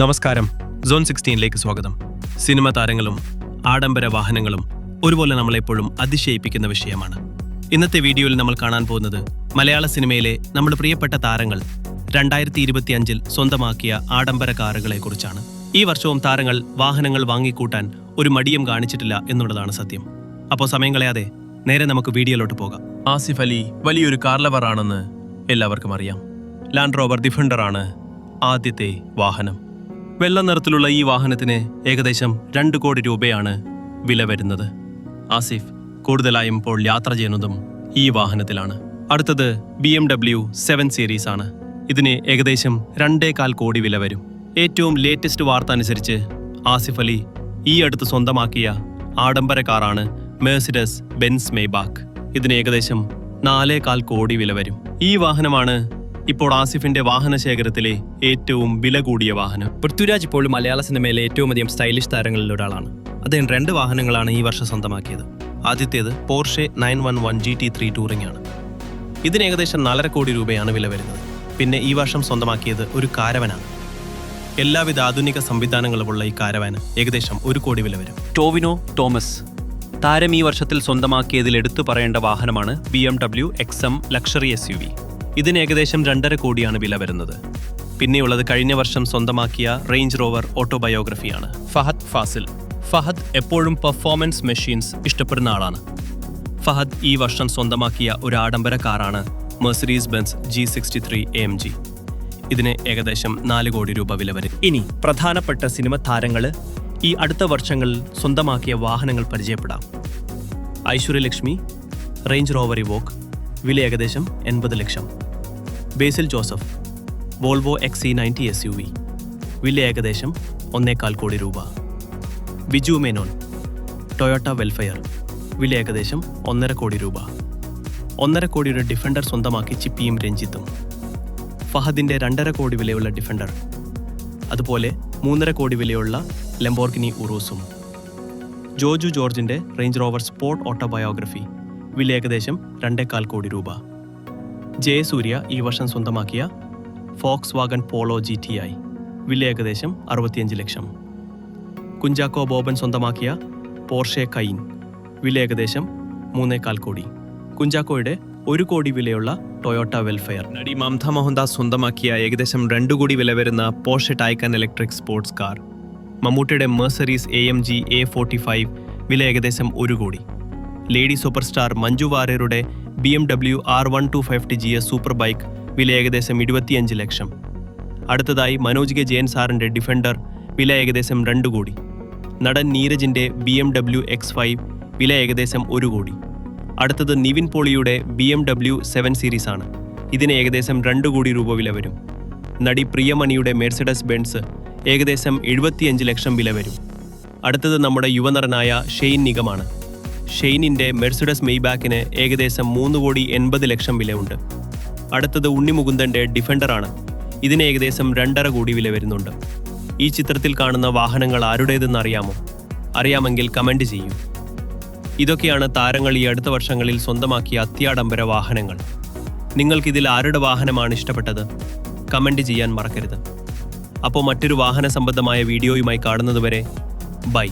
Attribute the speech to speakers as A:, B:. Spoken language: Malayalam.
A: നമസ്കാരം. സോൺ സിക്സ്റ്റീനിലേക്ക് സ്വാഗതം. സിനിമ താരങ്ങളും ആഡംബര വാഹനങ്ങളും ഒരുപോലെ നമ്മളെപ്പോഴും അതിശയിപ്പിക്കുന്ന വിഷയമാണ്. ഇന്നത്തെ വീഡിയോയിൽ നമ്മൾ കാണാൻ പോകുന്നത് മലയാള സിനിമയിലെ നമ്മുടെ പ്രിയപ്പെട്ട താരങ്ങൾ രണ്ടായിരത്തി ഇരുപത്തിയഞ്ചിൽ സ്വന്തമാക്കിയ ആഡംബര കാറുകളെക്കുറിച്ചാണ് ഈ വർഷവും താരങ്ങൾ വാഹനങ്ങൾ വാങ്ങിക്കൂട്ടാൻ ഒരു മടിയും കാണിച്ചിട്ടില്ല എന്നുള്ളതാണ് സത്യം. അപ്പോൾ സമയം കളയാതെ നേരെ നമുക്ക് വീഡിയോയിലോട്ട് പോകാം. ആസിഫ് അലി വലിയൊരു കാർലവർ ലവറാണെന്ന് എല്ലാവർക്കും അറിയാം. ലാൻഡ് റോവർ ഡിഫൻഡർ ആണ് ആദ്യത്തെ വാഹനം. വെള്ള നിറത്തിലുള്ള ഈ വാഹനത്തിന് ഏകദേശം രണ്ട് കോടി രൂപയാണ് വില വരുന്നത്. ആസിഫ് കൂടുതലായും ഇപ്പോൾ യാത്ര ചെയ്യുന്നതും ഈ വാഹനത്തിലാണ്. അടുത്തത് B M W seven series ആണ്. ഇതിന് ഏകദേശം രണ്ടേകാൽ കോടി വില വരും. ഏറ്റവും ലേറ്റസ്റ്റ് വാർത്ത അനുസരിച്ച് ആസിഫ് അലി ഈ അടുത്ത് സ്വന്തമാക്കിയ ആഡംബര കാറാണ് മേഴ്സിഡസ് ബെൻസ് മേബാക്ക് ഇതിന് ഏകദേശം നാലേകാൽ കോടി വില വരും. ഈ വാഹനമാണ് ഇപ്പോൾ ആസിഫിന്റെ വാഹന ശേഖരത്തിലെ ഏറ്റവും വില കൂടിയ വാഹനം.
B: പൃഥ്വിരാജ് ഇപ്പോൾ മലയാള സിനിമയിലെ ഏറ്റവും അധികം സ്റ്റൈലിഷ് താരങ്ങളിൽ ഒരാളാണ്. അദ്ദേഹം രണ്ട് വാഹനങ്ങളാണ് ഈ വർഷം സ്വന്തമാക്കിയത്.
A: ആദ്യത്തേത് Porsche nine one one G T three touring ആണ്. ഇതിന് ഏകദേശം നാലര കോടി രൂപയാണ് വില വരുന്നത്. പിന്നെ ഈ വർഷം സ്വന്തമാക്കിയത് ഒരു കാരവനാണ്. എല്ലാവിധ ആധുനിക സംവിധാനങ്ങളുമുള്ള ഈ കാരവാന് ഏകദേശം ഒരു കോടി വില വരും.
B: ടോവിനോ തോമസ്. താരം ഈ വർഷത്തിൽ സ്വന്തമാക്കിയതിൽ എടുത്തു പറയേണ്ട വാഹനമാണ് B M W X M luxury S U V.
A: ഇതിന് ഏകദേശം രണ്ടര കോടിയാണ് വില വരുന്നത്. പിന്നെയുള്ളത് കഴിഞ്ഞ വർഷം സ്വന്തമാക്കിയ റേഞ്ച് റോവർ ഓട്ടോബയോഗ്രഫിയാണ്. ഫഹദ് ഫാസിൽ. ഫഹദ് എപ്പോഴും പെർഫോമൻസ് മെഷീൻസ് ഇഷ്ടപ്പെടുന്ന ആളാണ്. ഫഹദ് ഈ വർഷം സ്വന്തമാക്കിയ ഒരു ആഡംബര കാറാണ് Mercedes Benz G sixty three M G. ഇതിന് ഏകദേശം നാല് കോടി രൂപ വില വരും.
B: ഇനി പ്രധാനപ്പെട്ട സിനിമ താരങ്ങൾ ഈ അടുത്ത വർഷങ്ങളിൽ സ്വന്തമാക്കിയ വാഹനങ്ങൾ പരിചയപ്പെടാം.
A: ഐശ്വര്യലക്ഷ്മി റേഞ്ച് റോവർ ഇവോക്ക് വില ഏകദേശം എൺപത് ലക്ഷം. Basil Joseph Volvo X C ninety S U V വില ഏകദേശം ഒന്നേകാൽ കോടി രൂപ. ബിജു മേനോൻ ടൊയോട്ട വെൽഫെയർ വില ഏകദേശം ഒന്നര കോടി രൂപ. ഒന്നര കോടിയുടെ ഡിഫൻഡർ സ്വന്തമാക്കി ചിപ്പിയും രഞ്ജിത്തും. ഫഹദിന്റെ രണ്ടര കോടി വിലയുള്ള ഡിഫൻഡർ അതുപോലെ മൂന്നര കോടി വിലയുള്ള ലംബോർഗിനി ഉറൂസും. ജോജു ജോർജിന്റെ റേഞ്ച് റോവർ സ്പോർട്ട് ഓട്ടോബയോഗ്രഫി വില ഏകദേശം രണ്ടേകാൽ കോടി രൂപ. ജയസൂര്യ ഈ വർഷം സ്വന്തമാക്കിയ Volkswagen Polo G T I. വില ഏകദേശം അറുപത്തിയഞ്ച് ലക്ഷം. കുഞ്ചാക്കോ ബോബൻ സ്വന്തമാക്കിയ പോർഷെ കൈൻ. വില ഏകദേശം മൂന്നേകാൽ കോടി. കുഞ്ചാക്കോയുടെ ഒരു കോടി വിലയുള്ള ടൊയോട്ട വെൽഫെയർ. നടി മമത മോഹൻദാസ് സ്വന്തമാക്കിയ ഏകദേശം രണ്ടു കോടി വില വരുന്ന Porsche Taycan electric sports car. മമ്മൂട്ടിയുടെ Mercedes A M G A forty five വില ഏകദേശം ഒരു കോടി. ലേഡി സൂപ്പർ സ്റ്റാർ മഞ്ജു വാര്യരുടെ B M W R one two fifty G S super bike വില ഏകദേശം ഇരുപത്തിയഞ്ച് ലക്ഷം. അടുത്തതായി മനോജ് കെ ജയൻ സാറിന്റെ ഡിഫൻഡർ വില ഏകദേശം രണ്ട് കോടി. നടൻ നീരജിന്റെ B M W X five വില ഏകദേശം ഒരു കോടി. അടുത്തത് നിവിൻ പോളിയുടെ B M W seven series ആണ്. ഇതിന് ഏകദേശം രണ്ട് കോടി രൂപ വില വരും. നടി പ്രിയമണിയുടെ മെർസിഡസ് ബെൻസ് ഏകദേശം എഴുപത്തിയഞ്ച് ലക്ഷം വില വരും. അടുത്തത് നമ്മുടെ യുവനടനായ ഷെയ്ൻ നിഗമാണ്. ഷെയ്നിന്റെ മെർസിഡസ് മെയ്ബാക്കിന് ഏകദേശം മൂന്ന് കോടി എൺപത് ലക്ഷം വിലയുണ്ട്. അടുത്തത് ഉണ്ണിമുകുന്ദന്റെ ഡിഫൻഡറാണ്. ഇതിന് ഏകദേശം രണ്ടര കോടി വില വരുന്നുണ്ട്. ഈ ചിത്രത്തിൽ കാണുന്ന വാഹനങ്ങൾ ആരുടേതെന്ന് അറിയാമോ? അറിയാമെങ്കിൽ കമന്റ് ചെയ്യൂ. ഇതൊക്കെയാണ് താരങ്ങൾ ഈ അടുത്ത വർഷങ്ങളിൽ സ്വന്തമാക്കിയ അത്യാഡംബര വാഹനങ്ങൾ. നിങ്ങൾക്കിതിൽ ആരുടെ വാഹനമാണ് ഇഷ്ടപ്പെട്ടത്? കമന്റ് ചെയ്യാൻ മറക്കരുത്. അപ്പോൾ മറ്റൊരു വാഹന സംബന്ധമായ വീഡിയോയുമായി കാണുന്നതുവരെ ബൈ.